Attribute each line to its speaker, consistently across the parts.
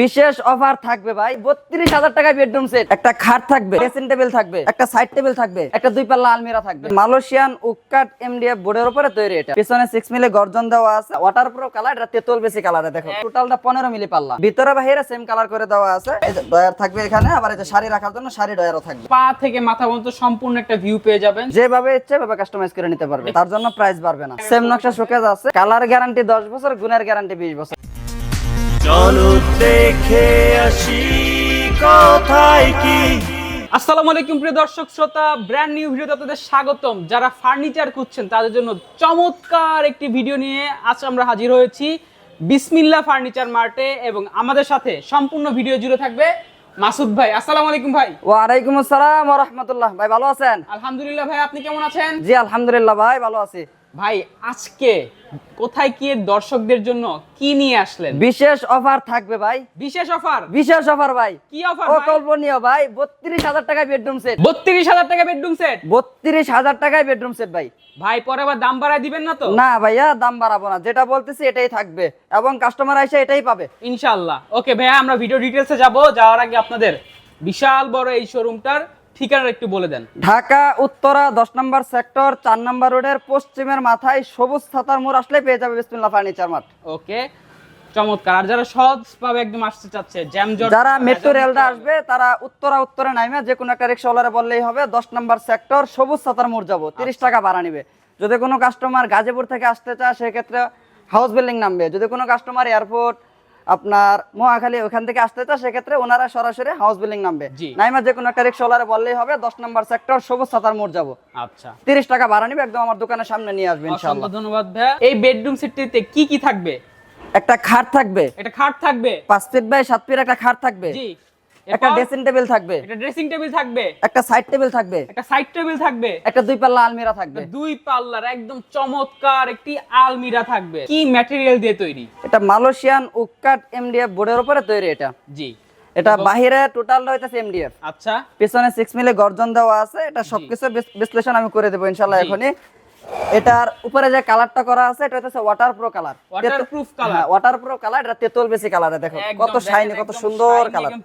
Speaker 1: বিশেষ অফার থাকবে ভাই বত্রিশ হাজার টাকায় বেডরুম সেট একটা খাট থাকবে ড্রেসিং টেবিল থাকবে একটা সাইড টেবিল থাকবে একটা দুই পাল্লা আলমিরা থাকবে। মালয়েশিয়ান উকাট এমডিএফ বোর্ডের উপরে তৈরি এটা। পিছনে সিক্স মিলি গর্জন দেওয়া আছে। ওয়াটার প্রো কালার এটা তেতুল বেশি কালারে দেখো। টোটালটা পনেরো মিলি পাল্লা। ভিতরে বাহিরে সেম কালার করে দেওয়া আছে। ডয়ার থাকবে এখানে আবার যে শাড়ি রাখার জন্য শাড়ি ডয়ারও থাকবে।
Speaker 2: পা থেকে মাথা পর্যন্ত সম্পূর্ণ একটা ভিউ পেয়ে যাবেন।
Speaker 1: যেভাবে ইচ্ছে ভাবে কাস্টমাইজ করে নিতে পারবে। তার জন্য প্রাইস বাড়বে না। সেম নকশা শোকেজ আছে। কালার গ্যারান্টি দশ বছর গুণের গ্যারান্টি বিশ বছর।
Speaker 3: চলো দেখে আসি কোথায় কি।
Speaker 2: আসসালামু আলাইকুম প্রিয় দর্শক শ্রোতা ব্র্যান্ড নিউ ভিডিওতে আপনাদের স্বাগতম। যারা ফার্নিচার খুঁজছেন তাদের জন্য চমৎকার একটি ভিডিও নিয়ে আজ আমরা হাজির হয়েছি বিসমিল্লা ফার্নিচার মার্টে এবং আমাদের সাথে সম্পূর্ণ ভিডিও জুড়ে থাকবে মাসুদ ভাই। আসসালামু আলাইকুম ভাই।
Speaker 1: ওয়ালাইকুম আসসালাম ওয়া রাহমাতুল্লাহ। ভাই ভালো আছেন?
Speaker 2: আলহামদুলিল্লাহ ভাই আপনি কেমন আছেন?
Speaker 1: জি আলহামদুলিল্লাহ ভাই ভালো আছি।
Speaker 2: ভাই আজকে কোথায় কি দর্শকদের জন্য কি নিয়ে আসলেন?
Speaker 1: বিশেষ অফার থাকবে ভাই।
Speaker 2: বিশেষ অফার?
Speaker 1: বিশেষ অফার ভাই।
Speaker 2: কি অফার
Speaker 1: অকল্পনীয় ভাই বত্রিশ হাজার টাকায় বেডরুম সেট
Speaker 2: বত্রিশ হাজার টাকা বেডরুম সেট
Speaker 1: বত্রিশ হাজার টাকায় বেডরুম সেট ভাই।
Speaker 2: ভাই পরে আবার দাম বাড়ায় দিবেন না তো?
Speaker 1: না ভাইয়া দাম বাড়াবো না। যেটা বলতেছি এটাই থাকবে। এবং কাস্টমার এসে এটাই পাবে।
Speaker 2: ইনশাআল্লাহ। ওকে ভাইয়া আমরা ভিডিও ডিটেলসে যাব। যাওয়ার আগে আপনাদের বিশাল বড় এই শোরুমটার ঠিকানা একটু বলে দেন।
Speaker 1: ঢাকা উত্তরা দশ নম্বর সেক্টর চার নম্বর রোডের পশ্চিমের মাথায় সবুজ ছাতার মোড় আসলে পেয়ে যাবে বিসমিল্লাহ ফার্নিচার মার্ট।
Speaker 2: ওকে চমৎকার। আর যারা সহজ পাবে একদম আসতে চাচ্ছে জ্যাম
Speaker 1: যারা মেট্রো রেলটা আসবে তারা উত্তরা উত্তরে নামে যে কোনো একটা রিক্সাওয়ালারে বললেই হবে দশ নম্বর সেক্টর সবুজ ছাতার মোড় যাব তিরিশ টাকা ভাড়া নিবে। যদি কোনো কাস্টমার গাজীপুর থেকে আসতে চায় সেক্ষেত্রে হাউস বিল্ডিং নামবে। যদি কোনো কাস্টমার এয়ারপোর্ট আপনার মহাখালী ওখান থেকে আসতে চায় সেক্ষেত্রে ওনারা সরাসরি হাউস বিল্ডিং নামবে। নাইমা যে কোনো একটা রিক্সাওয়ালারে বললেই হবে দশ নম্বর সেক্টর সবুজ সাতার মোড় যাব।
Speaker 2: আচ্ছা।
Speaker 1: তিরিশ টাকা ভাড়া নিবে একদম আমার দোকানের সামনে নিয়ে আসবেন
Speaker 2: ধন্যবাদ ভাই এই বেডরুম সেটটিতে কি কি থাকবে?
Speaker 1: একটা খাট থাকবে।
Speaker 2: একটা খাট থাকবে?
Speaker 1: পাঁচ ফিট বাই সাত ফিট একটা খাট থাকবে।
Speaker 2: জি।
Speaker 1: একটা ড্রেসিং টেবিল থাকবে।
Speaker 2: একটা ড্রেসিং টেবিল থাকবে।
Speaker 1: একটা সাইড টেবিল থাকবে।
Speaker 2: একটা সাইড টেবিল থাকবে।
Speaker 1: একটা দুই পাল্লা আলমিরা থাকবে।
Speaker 2: দুই পাল্লার একদম চমৎকার একটি আলমিরা থাকবে। কি ম্যাটেরিয়াল দিয়ে তৈরি?
Speaker 1: এটা মালয়েশিয়ান উকাট এমডিএফ বোর্ডের উপরে তৈরি এটা।
Speaker 2: জি।
Speaker 1: এটা বাহিরে টোটাল হইতাছে এমডিএফ
Speaker 2: আচ্ছা।
Speaker 1: পিছনে সিক্স মিলে গর্জন দেওয়া আছে। এটা সবকিছু বিশ্লেষণ আমি করে দেবো ইনশাল্লাহ
Speaker 2: জি।
Speaker 1: এটার উপরে যে কালারটা করা আছে এটা হচ্ছে water proof colour
Speaker 2: proof colour
Speaker 1: water proof colour এটা তেতুল বেশি কালারে দেখো। কত শাইনি কত সুন্দর কালার
Speaker 2: একদম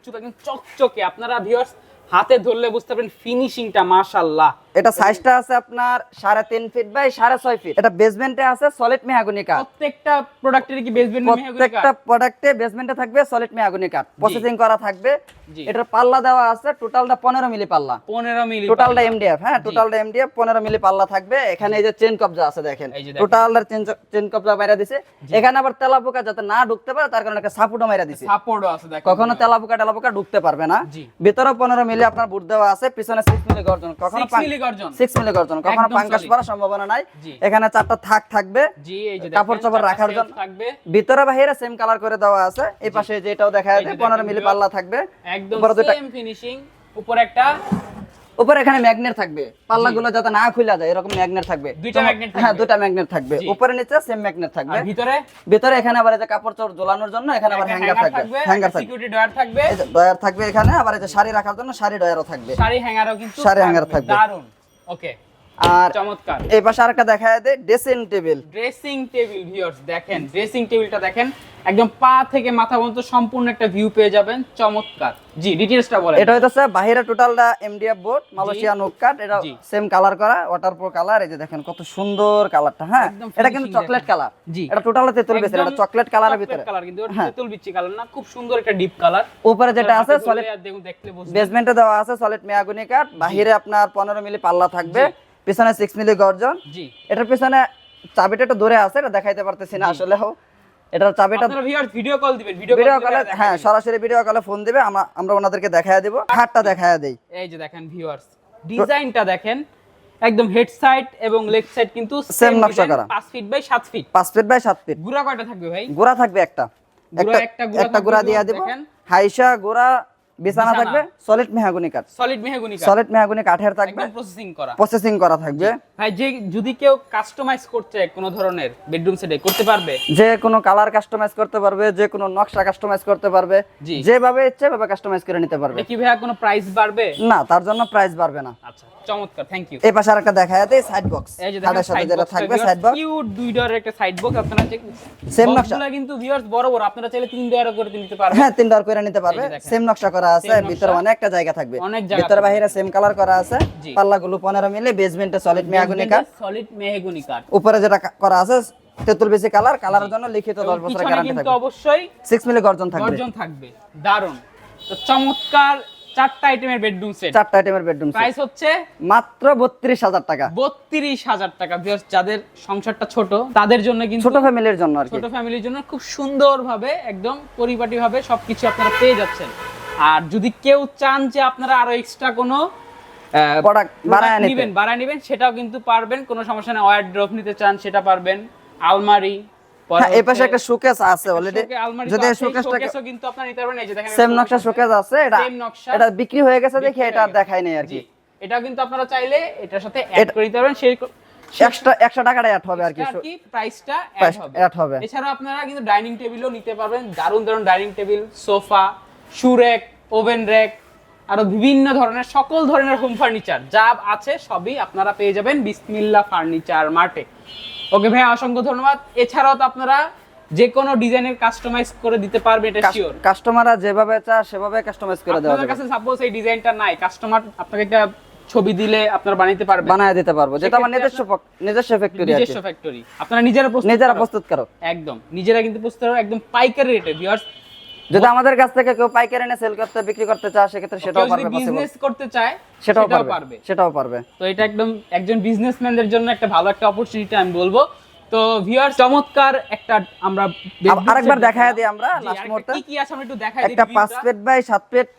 Speaker 2: চকচকে। আপনারা ভিউয়ার্স হাতে ধরলে বুঝতে পারবেন ফিনিশিংটা মাশাআল্লাহ।
Speaker 1: এটা সাইজটা আছে আপনার সাড়ে তিন ফিট বাই সাড়ে ছয় ফিট এটা বেসমেন্টে আছে সলিড মেহাগুনি কাঠ।
Speaker 2: প্রত্যেকটা প্রোডাক্টের কি বেসমেন্ট
Speaker 1: প্রত্যেকটা প্রোডাক্টে বেসমেন্টে থাকবে সলিড মেহাগুনি কাঠ। প্রসেসিং করা থাকবে। এটার পাল্লা দেওয়া আছে টোটালটা পনেরো মিলি পাল্লা।
Speaker 2: 15 মিলি
Speaker 1: টোটালটা এমডিএফ হ্যাঁ টোটালটা এমডিএফ পনেরো মিলি পাল্লা থাকবে। এখানে এই যে চেন কবজা আছে দেখেন।
Speaker 2: যে
Speaker 1: চেন চেন কবজা বাইরে দিছে। এখানে আবার তেলা পোকা যাতে না ঢুকতে পারে তার কারণে একটা সাপোর্টও মাইরা দিছে।
Speaker 2: সাপোর্টও আছে দেখেন।
Speaker 1: কখনো তেলা পোকা টেলা পোকা ঢুকতে পারবে না। ভিতরে পনেরো মিলি আপনার বুট দেওয়া আছে পিছনে সিক্স মিলি গর্জন। কখনো
Speaker 2: 6 মিলি গর্জন
Speaker 1: সিক্স মিলি গর্জন কখনো পাঙ্কাশ পড়ার সম্ভাবনা নাই। এখানে চারটা থাক থাকবে।
Speaker 2: জি এই যে
Speaker 1: কাপড় চোপড় রাখার জন্য।
Speaker 2: থাকবে।
Speaker 1: ভিতরে বাহিরে সেম কালার করে দেওয়া আছে। এই পাশে যেটাও দেখা যাচ্ছে পনেরো
Speaker 2: দেখেন
Speaker 1: মিলি পাল্লা থাকবে।
Speaker 2: একদম সেম ফিনিশিং উপরে একটা
Speaker 1: উপরে এখানে ম্যাগনেট থাকবে। পাল্লাগুলো যাতে না খুলে যায় এরকম ম্যাগনেট থাকবে।
Speaker 2: দুইটা
Speaker 1: হ্যাঁ ম্যাগনেট থাকবে। উপরে নিচে সেম ম্যাগনেট থাকবে।
Speaker 2: ভিতরে?
Speaker 1: ভিতরে এখানে আবার এই যে কাপড় চোপড় ঝোলানোর জন্য এখানে আবার হ্যাঙ্গার থাকবে। হ্যাঙ্গার থাকবে।
Speaker 2: সিকিউরিটি ডয়ার থাকবে।
Speaker 1: ডয়ার থাকবে এখানে আবার এই যে শাড়ি রাখার জন্য শাড়ি ডয়ারও থাকবে।
Speaker 2: শাড়ি হ্যাঙ্গারও কিন্তু
Speaker 1: শাড়ি hanger থাকবে।
Speaker 2: দারুণ ওকে
Speaker 1: আর
Speaker 2: চমৎকার।
Speaker 1: এই পাশে আরেকটা দেখা dressing table
Speaker 2: dressing table viewers দেখেন ড্রেসিং টেবিলটা দেখেন একদম পা থেকে মাথা পর্যন্ত সম্পূর্ণ একটা ভিউ পেয়ে যাবেন চমৎকার। জি ডিটেইলসটা বলেন।
Speaker 1: এটা হইতাছে বাইরে টোটালটা MDF board Malaysian oak cut এটা সেম কালার করা ওয়াটার প্রো কালার এই যে দেখেন কত সুন্দর কালারটা হ্যাঁ? এটা কিন্তু চকলেট কালার
Speaker 2: জি।
Speaker 1: এটা টোটালটা তেতুল এটা চকলেট কালারের ভিতরে।
Speaker 2: কালার কিন্তু ওটা
Speaker 1: হ্যাঁ।
Speaker 2: তেঁতুল কালার না খুব সুন্দর একটা ডিপ কালার
Speaker 1: উপরে যেটা আছে সলিড
Speaker 2: দেখুন দেখলে বুঝবেন।
Speaker 1: বেসমেন্টে দেওয়া আছে সলিড মেয়াগুনি কাঠ বাহিরে আপনার পনেরো মিলি পাল্লা থাকবে। পিছনে সিক্স মিলি গর্জন।
Speaker 2: জি।
Speaker 1: এটার পিছনে চাবিটা একটু দূরে আছে এটা দেখাইতে পারতেছি না আসলে। হোক এটার চাবিটা
Speaker 2: ভিডিও কল দিবেন ভিডিও কল
Speaker 1: হ্যাঁ সরাসরি ভিডিও কলে ফোন দিবে আমরা আমরা ওনাদেরকে দেখায় দিব খাটটা দেখায় দেই।
Speaker 2: এই যে দেখেন ভিউয়ার্স ডিজাইনটা দেখেন একদম হেড সাইড এবং লেগ সাইড কিন্তু
Speaker 1: Same নকশা করা।
Speaker 2: 5 ফিট বাই 7 ফিট
Speaker 1: পাঁচ ফিট বাই সাত ফিট
Speaker 2: গুড়া কয়টা থাকবে ভাই?
Speaker 1: গোড়া থাকবে একটা। একটা
Speaker 2: একটা গুড়া
Speaker 1: দিয়ে
Speaker 2: দেখেন।
Speaker 1: হাইসা গোড়া বিছানা। থাকবে সলিড মেহাগুনি কাঠ।
Speaker 2: সলিড মেহগুনি
Speaker 1: সলিড মেহাগুনি কাঠের থাকবে।
Speaker 2: প্রসেসিং করা।
Speaker 1: প্রসেসিং করা থাকবে।
Speaker 2: ভাই যে যদি কেউ কাস্টমাইজ করতে কোনো ধরনের বেডরুম সেটে করতে পারবে?
Speaker 1: যে কোনো কালার কাস্টমাইজ করতে পারবে যে কোনো নকশা কাস্টমাইজ করতে পারবে যেভাবে ইচ্ছে ভাবে কাস্টমাইজ করে নিতে পারবে।
Speaker 2: কি ভাইয়া কোনো প্রাইস বাড়বে?
Speaker 1: না তার জন্য প্রাইস বাড়বে না।
Speaker 2: আচ্ছা চমৎকার থ্যাংক ইউ
Speaker 1: এই পাশে আরেকটা দেখা যাচ্ছে সাইড বক্স
Speaker 2: এই যে
Speaker 1: খাটের সাথে যেটা থাকবে সাইড বক্স
Speaker 2: কিউট দুই ডোরের একটা সাইড বক্স আপনারা যে
Speaker 1: Same নকশা।
Speaker 2: কিন্তু ভিউয়ার্স বড় বড় আপনারা চাইলে তিন ডোর করে নিতে পারবেন।
Speaker 1: হ্যাঁ তিন ডর করে নিতে পারবে। সেম নকশা করা আছে
Speaker 2: Same
Speaker 1: ভিতরে অনেকটা জায়গা থাকবে। ভিতরে। বাইরে সেম কালার করা আছে
Speaker 2: জি।
Speaker 1: পাল্লাগুলো 15 মিলি বেসমেন্টে সলিড মেহাগুনি কাঠ
Speaker 2: সলিড মেহগুনি কাঠ
Speaker 1: উপরে যেটা করা আছে তেতুল বেশি কালার কালারের জন্য লিখিত 10 বছরের
Speaker 2: পিছনে
Speaker 1: গ্যারান্টি
Speaker 2: কিন্তু
Speaker 1: থাকবে।
Speaker 2: অবশ্যই
Speaker 1: 6 মিলি গর্জন থাকবে।
Speaker 2: গর্জন থাকবে। দারুণ তো চমৎকার চারটা আইটেমের বেডরুম সেট
Speaker 1: চারটা আইটেমের বেডরুম
Speaker 2: প্রাইস হচ্ছে
Speaker 1: মাত্র 32000 টাকা।
Speaker 2: বত্রিশ হাজার টাকা। Viewers, যাদের সংসারটা ছোট তাদের জন্য কিন্তু
Speaker 1: ছোট ফ্যামিলির জন্য আর
Speaker 2: ছোট ফ্যামিলির জন্য খুব সুন্দরভাবে একদম পরিপাটি ভাবে সবকিছু আপনারা পেয়ে যাচ্ছেন। আর যদি কেউ চান যে আপনারা আরও এক্সট্রা কোনো
Speaker 1: বাড়ায় নিতে।
Speaker 2: নিবেন বাড়ায় নিবেন সেটাও কিন্তু পারবেন। কোনো সমস্যা নেই ওয়ার ড্রপ নিতে চান সেটা পারবেন। আলমারি
Speaker 1: হ্যাঁ এই পাশে একটা শোকেস আছে অলরেডি যদি
Speaker 2: তো
Speaker 1: এই
Speaker 2: আছেই,
Speaker 1: শোকেসটা
Speaker 2: কিন্তু আপনারা নিতে পারবেন। এই যে দেখেন
Speaker 1: সেম নকশা শোকেস আছে এটা এটা বিক্রি হয়ে গেছে দেখি এটা। দেখাই নাই আর কি।
Speaker 2: কিন্তু আপনারা চাইলে এটার সাথে অ্যাড করে দিতে পারবেন। সেই
Speaker 1: 100 টাকাটা অ্যাড হবে আর কি
Speaker 2: প্রাইসটা অ্যাড হবে।
Speaker 1: হবে।
Speaker 2: এছাড়া আপনারা কিন্তু ডাইনিং টেবিলও নিতে পারবেন। দারুণ দারুণ dining table sofa shoe rack oven rack আরও বিভিন্ন ধরনের সকল ধরনের হোম ফার্নিচার যা আছে সবই আপনারা পেয়ে যাবেন বিসমিল্লা ফার্নিচার মার্টে। ওকে ভাই অসংখ্য ধন্যবাদ। এছাড়াও তো আপনারা যে কোনো ডিজাইনের কাস্টমাইজ করে দিতে পারবেন এটা শিওর
Speaker 1: কাস্টমাররা যেভাবে চায় সেভাবে কাস্টমাইজ করে দেওয়া
Speaker 2: আপনাদের
Speaker 1: যাবে।
Speaker 2: কাছে সাপোজ এই ডিজাইনটা নাই কাস্টমার আপনাকে একটা ছবি দিলে আপনারা বানাইতে পারবেন।
Speaker 1: বানায় দিতে পারব যেটা আমার নিজস্ব নিজস্ব ফ্যাক্টরি কি।
Speaker 2: নিজস্ব ফ্যাক্টরি আপনারা নিজেরা প্রস্তুত
Speaker 1: নিজেরা প্রস্তুত করো।
Speaker 2: একদম। নিজেরা কিন্তু প্রস্তুত করো একদম পাইকারি রেটে ভিউয়ার্স
Speaker 1: যদি আমাদের কাছ থেকে কেউ পাইকারি এনে সেল করতে বিক্রি করতে চায় সেক্ষেত্রে সেটাও পারবে
Speaker 2: বিজনেস করতে চায়
Speaker 1: সেটাও পারবে সেটাও পারবে।
Speaker 2: তো এটা একদম একজন বিজনেসম্যানদের জন্য একটা ভালো একটা অপরচুনিটি আমি বলব। তো ভিউয়ার চমৎকার একটা আমরা
Speaker 1: আরেকবার দেখায় দিই আমরা
Speaker 2: লাস্ট
Speaker 1: মুহূর্তে।
Speaker 2: কি কি আছে আমরা একটু দেখাই দিই
Speaker 1: একটা পাঁচ ফিট বাই সাত ফিট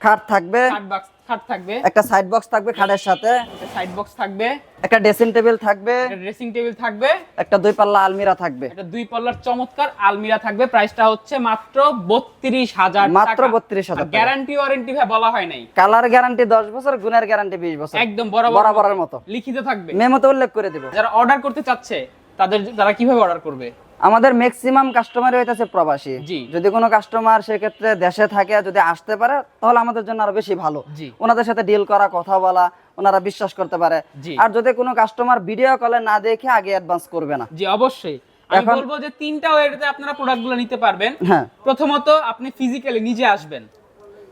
Speaker 1: খাট থাকবে।
Speaker 2: খাট বক্স খাট থাকবে।
Speaker 1: একটা সাইড বক্স থাকবে খাটের সাথে।
Speaker 2: সাইড বক্স থাকবে।
Speaker 1: একটা ড্রেসিং টেবিল থাকবে।
Speaker 2: একটা ড্রেসিং টেবিল থাকবে।
Speaker 1: একটা দুই পাল্লা আলমিরা থাকবে।
Speaker 2: একটা দুই পাল্লার চমৎকার আলমিরা থাকবে। প্রাইসটা হচ্ছে মাত্র বত্রিশ হাজার
Speaker 1: মাত্র 32,000
Speaker 2: গ্যারান্টি ওয়ারেন্টি ভাই বলা হয় নাই।
Speaker 1: কালার গ্যারান্টি দশ বছর গুণের গ্যারান্টি বিশ বছর।
Speaker 2: একদম বরাবর
Speaker 1: বরাবরের মতো।
Speaker 2: লিখিত থাকবে।
Speaker 1: মেমোতে উল্লেখ করে দিব।
Speaker 2: যারা অর্ডার করতে চাচ্ছে তাদের তারা কীভাবে অর্ডার করবে?
Speaker 1: আমাদের ম্যাক্সিমাম কাস্টমার হইতেছে প্রবাসী। যদি কোনো কাস্টমার সেক্ষেত্রে দেশে থাকে যদি আসতে পারে তাহলে আমাদের জন্য আরও বেশি ভালো। ওনাদের সাথে ডিল করা কথা বলা ওনারা বিশ্বাস করতে পারে। আর যদি কোনো কাস্টমার ভিডিও কলে না দেখে আগে অ্যাডভান্স করবে না।
Speaker 2: জি অবশ্যই। আমি বলব যে তিনটা ওয়েতে আপনারা প্রোডাক্টগুলো নিতে পারবেন।
Speaker 1: হ্যাঁ।
Speaker 2: প্রথমত আপনি ফিজিক্যালি নিজে আসবেন।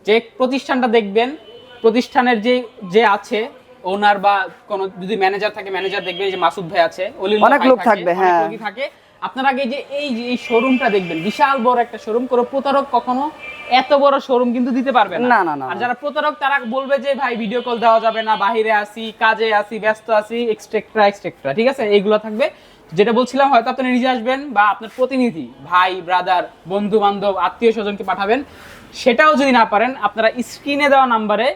Speaker 2: যে প্রতিষ্ঠানটা দেখবেন প্রতিষ্ঠানের যে যে আছে ওনার বা কোন যদি ম্যানেজার থাকে ম্যানেজার দেখবেন যে মাসুদ ভাই আছে
Speaker 1: অনেক লোক থাকবে, হ্যাঁ।
Speaker 2: থাকে। আপনার আগে যে এই যে এই শোরুমটা দেখবেন বিশাল বড় একটা শোরুম কোনো প্রতারক কখনো এত বড় শোরুম কিন্তু দিতে পারবে
Speaker 1: না, না, না,
Speaker 2: আর যারা প্রতারক তারা বলবে যে ভাই ভিডিও কল দেওয়া যাবে না বাহিরে আসি কাজে আসি ব্যস্ত আসি এক্সট্রা এক্সট্রা ঠিক আছে? এইগুলো থাকবে। যেটা বলছিলাম হয়তো আপনি নিজে আসবেন বা আপনার প্রতিনিধি ভাই ব্রাদার বন্ধু বান্ধব আত্মীয় স্বজনকে পাঠাবেন। সেটাও যদি না পারেন আপনারা স্ক্রিনে দেওয়া নাম্বারে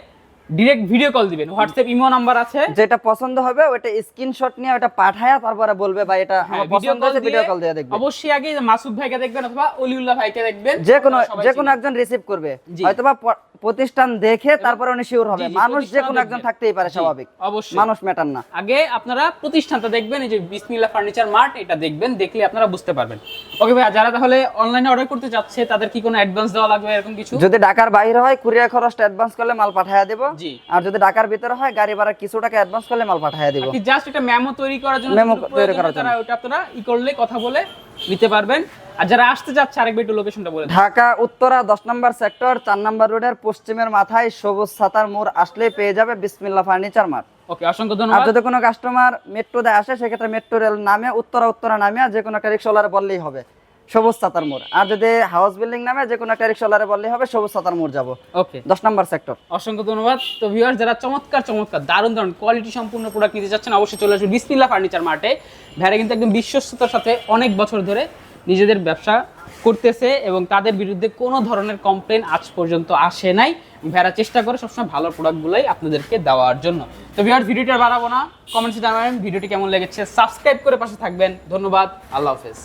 Speaker 2: ডিরেক্ট ভিডিও কল দিবেন। হোয়াটসঅ্যাপ ইমো নাম্বার আছে।
Speaker 1: যেটা পছন্দ হবে ওটা স্ক্রিনশট নিয়ে ওটা পাঠায়া তারপরে বলবে ভাই এটা
Speaker 2: হ্যাঁ,
Speaker 1: আমার পছন্দ হয়েছে ভিডিও কল দিয়ে দেখবে।
Speaker 2: অবশ্যই আগে মাসুদ ভাইকে দেখবেন অথবা অলিউল্লাহ ভাইকে দেখবেন।
Speaker 1: যে কোনো যে কোনো একজন রিসিভ করবে। হয়তোবা প্রতিষ্ঠান দেখে তারপরে উনি শিওর হবে। মানুষ যে কোনো একজন থাকতেই পারে স্বাভাবিক।
Speaker 2: অবশ্যই।
Speaker 1: মানুষ ম্যাটার না।
Speaker 2: আগে আপনারা প্রতিষ্ঠানটা দেখবেন এই যে বিসমিল্লাহ ফার্নিচার মার্ট এটা দেখবেন দেখলে আপনারা বুঝতে পারবেন। ওকে ভাই যারা তাহলে অনলাইনে অর্ডার করতে যাচ্ছে তাদের কি কোনো অ্যাডভান্স দেওয়া লাগবে এরকম কিছু?
Speaker 1: যদি ঢাকার বাইরে হয় কুরিয়ার খরচটা অ্যাডভান্স করলে মাল পাঠায়া দেব। আর যদি ঢাকার ভিতরে হয় গাড়ি ভাড়া কিছু টাকা অ্যাডভান্স করলে মাল পাঠায়া দেব।
Speaker 2: জাস্ট একটা মেমো তৈরি করার জন্য যতটুকু
Speaker 1: তৈরি করার
Speaker 2: তারা ওটা আপনারা ই করলে কথা বলে নিতে পারবেন। আর যারা আসতে চাচ্ছে আরেকবার একটু লোকেশনটা বলে
Speaker 1: ঢাকা উত্তরা দশ নম্বর সেক্টর চার নম্বর রোডের পশ্চিমের মাথায় সবুজ ছাতার মোড় আসলে পেয়ে যাবে বিসমিল্লা ফার্নিচার মার্ট
Speaker 2: ওকে অসংখ্য ধন্যবাদ।
Speaker 1: আর যদি কোনো কাস্টমার মেট্রো দেয় আসে সেক্ষেত্রে মেট্রো রেল নামে উত্তরা উত্তরা নামে যে কোনো একটা রিক্সাওয়ালারে বললেই হবে। সবুজ সাতার মোড়। আর যদি হাউস বিল্ডিং নামে যে কোনো একটা রিক্সাওয়ালারে বললেই হবে সবুজ সাতার মোড় যাব।
Speaker 2: ওকে
Speaker 1: দশ নম্বর সেক্টর
Speaker 2: অসংখ্য ধন্যবাদ। তো ভিউয়ার যারা চমৎকার চমৎকার দারুণ দারুণ কোয়ালিটি সম্পূর্ণ প্রোডাক্ট নিতে চাচ্ছেন অবশ্যই চলে আসুন বিসমিল্লা ফার্নিচার মার্টে ভ্যারা কিন্তু একদম বিশ্বস্ততার সাথে অনেক বছর ধরে নিজেদের ব্যবসা করতেছে এবং তাদের বিরুদ্ধে কোনো ধরনের কমপ্লেন আজ পর্যন্ত আসে নাই। ভেড়া চেষ্টা করে সবসময় ভালো প্রোডাক্টগুলোই আপনাদেরকে দেওয়ার জন্য। তো ভিউয়ার ভিডিওটা বাড়াবো না। কমেন্টসে জানাবেন ভিডিওটি কেমন লেগেছে? সাবস্ক্রাইব করে পাশে থাকবেন। ধন্যবাদ। আল্লাহ হাফেজ।